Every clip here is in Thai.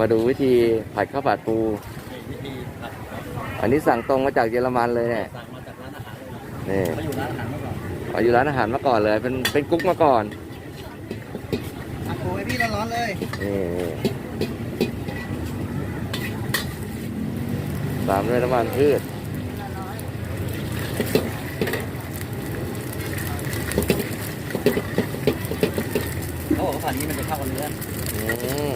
มาดูวิธีผัดข้าวผัดปู วิธีผัดครับอันนี้สั่งตรงมาจากเยอรมันเลยเนี่ยสั่งมาจากร้านอาหารเลยนะนี่มาอยู่ร้านอาหารเมื่อก่อนเอาอยู่ร้านอาหารมาก่อนเลย เป็นเป็นกุ๊กมาก่อนทำปูให้พี่ร้อนๆเลยนี่ตามด้วยน้ำมันพืชเขาบอกว่าผัดนี้มันจะเข้ากับเนื้ออืม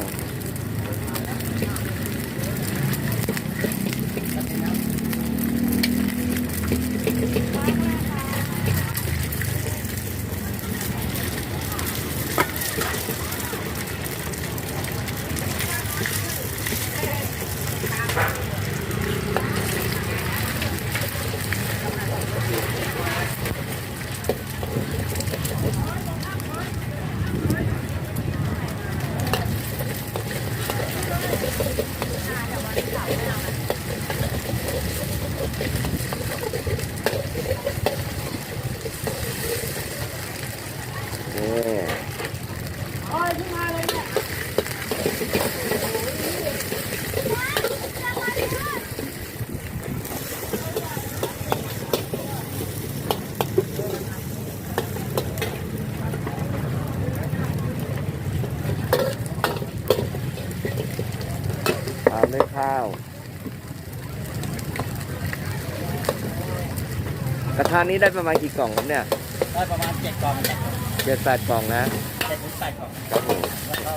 ามด้วยข้าว กระทะนี้ได้ประมาณกี่กล่องครับเนี่ยได้ประมาณเจ็ดกล่องครับเจ็ดแปดกล่องนะเจ็ดถึงแปดกล่องครับผมแล้วก็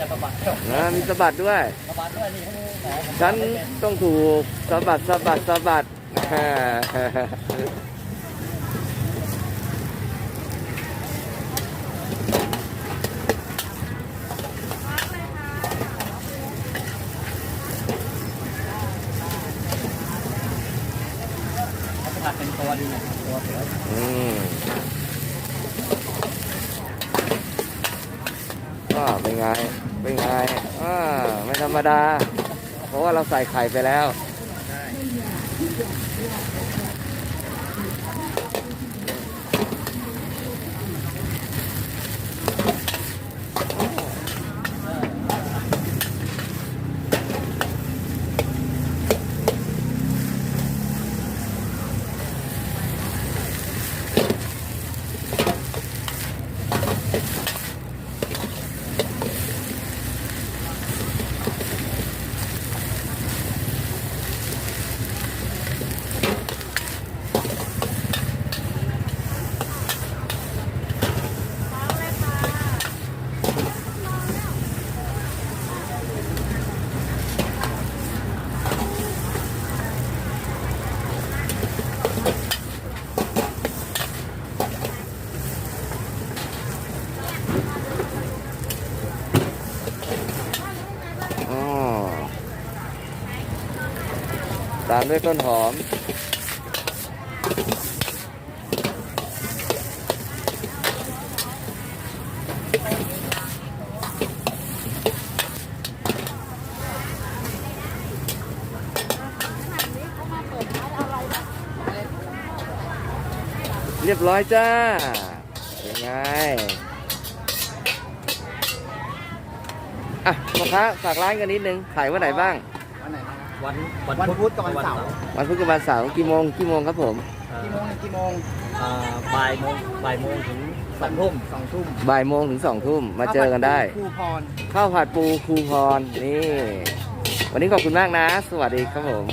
จะประบัดครับนะมีสะบัดด้วยประบัดด้วยนี่เขาหมอผมฉันไม่เป็นต้องถูกสะบัดสะบัดสะบัด เขาจะผั ดเป็นตัวดีนะตัวเสืออืมก็เป็นไง เป็นไงอ่าไม่ธรรมดา เพราะว่าเราใส่ไข่ไปแล้ว อ๋อ ตามด้วยต้นหอม เรียบร้อยจ้าเป็นไง อะพ่อค้าฝากร้านกันนิดนึง ขายวันไหนบ้าง วันไหนนะ วันวันพุธกับวันเสาร์วันพุธกับวันเสาร์กี่โมงกี่โมงครับผมกี่โมงถึงกี่โมงอ่าบ่ายโมงบ่ายโมงถึงสองทุ่มสองทุ่มบ่ายโมงถึงสองทุ่มมาเจอกันได้ครูพรข้าวผัดปูครูพรนี่ วันนี้ขอบคุณมากนะ สวัสดีครับผม